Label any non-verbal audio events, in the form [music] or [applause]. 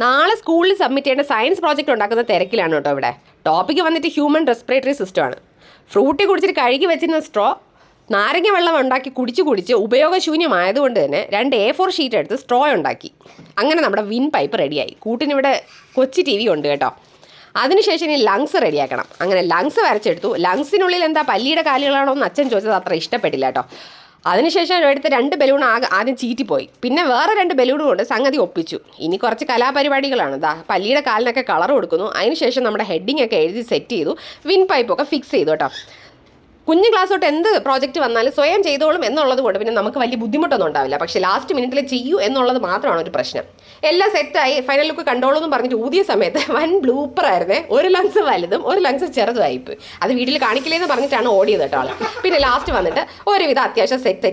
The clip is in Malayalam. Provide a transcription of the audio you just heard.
നാളെ സ്കൂളിൽ സബ്മിറ്റ് ചെയ്യേണ്ട സയൻസ് പ്രോജക്റ്റ് ഉണ്ടാക്കുന്ന തിരക്കിലാണ് കേട്ടോ ഇവിടെ. ടോപ്പിക്ക് വന്നിട്ട് ഹ്യൂമൻ റെസ്പിറേറ്ററി സിസ്റ്റമാണ് ഫ്രൂട്ടി കുടിച്ചിട്ട് കഴുകി വെച്ചിരുന്ന സ്ട്രോ നാരങ്ങ വെള്ളം ഉണ്ടാക്കി കുടിച്ച് കുടിച്ച് ഉപയോഗശൂന്യമായതുകൊണ്ട് തന്നെ രണ്ട് എ ഫോർ ഷീറ്റ് എടുത്ത് സ്ട്രോ ഉണ്ടാക്കി. അങ്ങനെ നമ്മുടെ വിൻ പൈപ്പ് റെഡിയായി കൂട്ടിനിവിടെ കൊച്ചി ടി വി ഉണ്ട് കേട്ടോ. അതിനുശേഷം ഇനി ലങ്സ് റെഡിയാക്കണം അങ്ങനെ ലങ്സ് വരച്ചെടുത്തു. ലങ്സിനുള്ളിൽ എന്താ പല്ലിയുടെ കാലുകളാണോ എന്ന് അച്ഛൻ ചോദിച്ചത് അത്ര ഇഷ്ടപ്പെട്ടില്ല കേട്ടോ. അതിനുശേഷം എടുത്ത രണ്ട് ബലൂൺ ആകെ ആദ്യം ചീറ്റിപ്പോയി. പിന്നെ വേറെ രണ്ട് ബലൂണും കൊണ്ട് സംഗതി ഒപ്പിച്ചു. ഇനി കുറച്ച് കലാപരിപാടികളാണ്. ദാ പല്ലിയുടെ കാലിനൊക്കെ കളർ കൊടുക്കുന്നു. അതിനുശേഷം നമ്മുടെ ഹെഡിങ് ഒക്കെ എഴുതി സെറ്റ് ചെയ്തു. വിൻ പൈപ്പൊക്കെ ഫിക്സ് ചെയ്തു കേട്ടോ. കുഞ്ഞു ക്ലാസ് തൊട്ട് എന്ത് പ്രോജക്റ്റ് വന്നാലും സ്വയം ചെയ്തോളും എന്നുള്ളത് കൊണ്ട് പിന്നെ നമുക്ക് വലിയ ബുദ്ധിമുട്ടൊന്നും ഉണ്ടാവില്ല. പക്ഷേ ലാസ്റ്റ് മിനിറ്റിൽ ചെയ്യൂ എന്നുള്ളത് മാത്രമാണ് ഒരു പ്രശ്നം. എല്ലാം സെറ്റായി ഫൈനൽ ലുക്ക് കണ്ടോളൂ എന്ന് പറഞ്ഞിട്ട് ഊതിയ സമയത്ത് [laughs] വൻ ബ്ലൂപ്പർ ആയിരുന്നേ. ഒരു ലങ്സ് വലുതും ഒരു ലങ്സ് ചെറുതുമായിപ്പോയി അത് വീട്ടിൽ കാണിക്കില്ലെന്ന് പറഞ്ഞിട്ടാണ് ഓടിയത് കേട്ടോ പിന്നെ ലാസ്റ്റ് വന്നിട്ട് ഒരുവിധം അത്യാവശ്യം സെറ്റ്